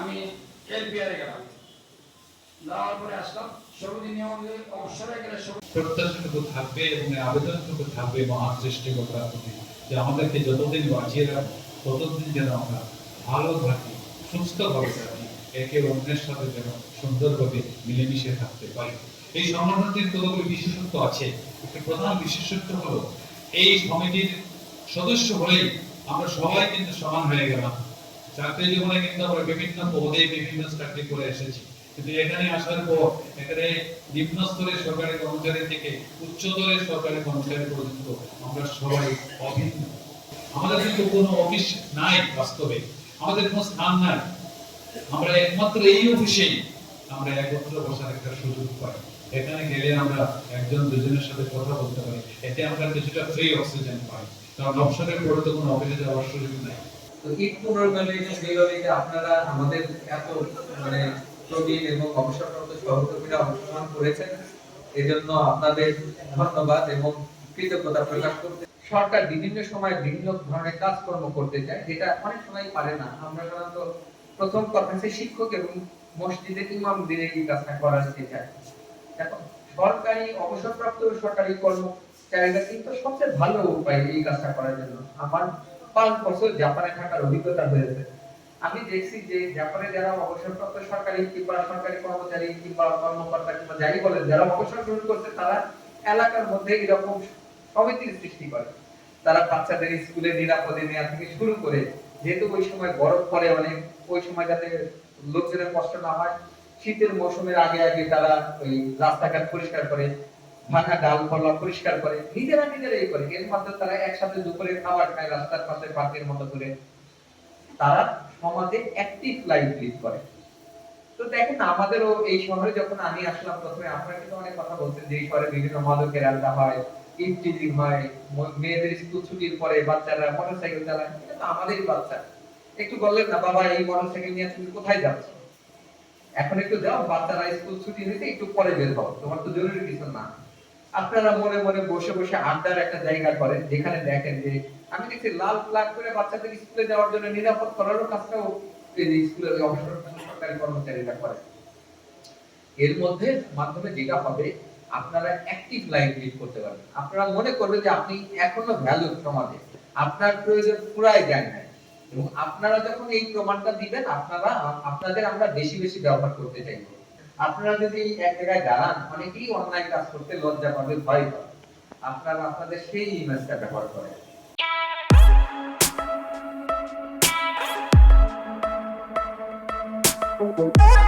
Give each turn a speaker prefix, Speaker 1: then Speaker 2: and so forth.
Speaker 1: আমি এলপিআরে গেলাম। যাওয়ার পরে আসলাম। অবসরে গেলে
Speaker 2: প্রত্যাশাটুকু থাকবে এবং আবেদনটুকু থাকবে মহান প্রতি যে আমাদেরকে যতদিন বাঁচিয়ে ততদিন যেন আমরা ভালো থাকি, সুস্থভাবে থাকি, একে অন্যের সাথে যেন সুন্দরভাবে মিলেমিশে থাকতে পারি। এই সংগঠনটির কতগুলি বিশেষত্ব আছে। একটি প্রধান বিশেষত্ব হলো, এই সমিতির সদস্য হলেই আমরা সবাই কিন্তু সমান হয়ে গেলাম। চাকরি জীবনে কিন্তু আমরা বিভিন্ন পদে বিভিন্ন চাকরি করে এসেছি। কিন্তু এখানে আসার পর এখানে নিম্ন স্তরের সরকারি কর্মচারী থেকে উচ্চতরের সরকারি কর্মচারী পর্যন্ত আমরা সবাই অভিন্ন। আমাদের কিন্তু কোনো অফিস নাই বাস্তবে। আমাদের কোনো স্থান নাই। আমরা একমাত্র এই অফিসেই আমরা একত্র বসার একটা সুযোগ পাই। এখানে গেলে আমরা একজন দুজনের সাথে কথা বলতে পারি। এতে আমরা কিছুটা ফ্রি অক্সিজেন পাই। কারণ অবসরের পরে তো কোনো অফিসে যাওয়ার সুযোগ নাই।
Speaker 3: তো আপনারা আমাদের এত মানে এবং অবসরপ্রাপ্ত সহকর্মীরা অংশগ্রহণ করেছেন, এজন্য আপনাদের ধন্যবাদ এবং কৃতজ্ঞতা প্রকাশ করতে সরকার বিভিন্ন সময় বিভিন্ন ধরনের কাজকর্ম করতে চায়, যেটা অনেক সময় পারে না। আমরা সাধারণত প্রথম হচ্ছে শিক্ষক এবং মসজিদে ইমামদের এই কাজটা করার চায় এখন সরকারি অবসরপ্রাপ্ত সরকারি কর্মচারীরা কিন্তু সবচেয়ে ভালো উপায় এই কাজটা করার জন্য। আমার পাঁচ বছর জাপানে থাকার অভিজ্ঞতা হয়েছে আমি দেখছি যে জাপানে যারা অবসরপ্রাপ্ত সরকারি কিংবা সরকারি কর্মচারী কিংবা কর্মকর্তা কিংবা যাই বলেন, যারা অবসর গ্রহণ করছে, তারা এলাকার মধ্যে এরকম সমিতির সৃষ্টি করে। তারা বাচ্চাদের স্কুলে নিরাপদে নেওয়া থেকে শুরু করে, যেহেতু ওই সময় গরম পড়ে অনেক, ওই সময় যাতে লোকজনের কষ্ট না হয়, শীতের মৌসুমের আগে আগে তারা ওই রাস্তাঘাট পরিষ্কার করে ভাঙা ডাল ফলা পরিষ্কার করে, নিজেরা নিজেরাই করে। এর মাধ্যমে তারা একসাথে দুপুরে খাবার খায়, রাস্তার পাশে পার্কের মতো করে। তারা সমাজে অ্যাক্টিভ লাইফ লিড করে। তো দেখেন, আমাদেরও এই শহরে যখন আমি আসলাম প্রথমে, আপনারা কিন্তু অনেক কথা বলছেন যে এই শহরে বিভিন্ন মাদকের আড্ডা হয় ইফটিজিং হয় মেয়েদের স্কুল ছুটির পরে বাচ্চারা মোটরসাইকেল চালায়। এটা তো আমাদেরই বাচ্চা একটু বললেন না, বাবা, এই মোটরসাইকেল নিয়ে তুমি কোথায় যাচ্ছ? এখন একটু যাও, বাচ্চারা স্কুল ছুটি হয়েছে, একটু পরে বের হও। তোমার তো জরুরি কিছু না। আপনারা মনে মনে বসে বসে আড্ডার একটা জায়গা করেন, যেখানে দেখেন যে, আমি দেখছি লাল ফ্ল্যাগ করে বাচ্চাদের স্কুলে যাওয়ার জন্য নিরাপদ করারও কাজটাও স্কুলের অবসর সরকারি কর্মচারীরা করে এর মধ্যে মাধ্যমে যেটা হবে, আপনারা অ্যাক্টিভ লাইফ লিড করতে পারবেন আপনারা মনে করবেন যে আপনি এখনও ভ্যালু সমাজে, আপনার প্রয়োজন পুরাই যায় নাই। এবং আপনারা যখন এই প্রমাণটা দিবেন, আপনারা, আপনাদের আমরা বেশি বেশি ব্যবহার করতে চাইব। আপনারা যদি এক জায়গায় দাঁড়ান, অনেকেই অনলাইন কাজ করতে লজ্জা পাবে, ভয় পাবে। আপনারা আপনাদের সেই ইমেজটা ব্যবহার করেন।
Speaker 4: Thank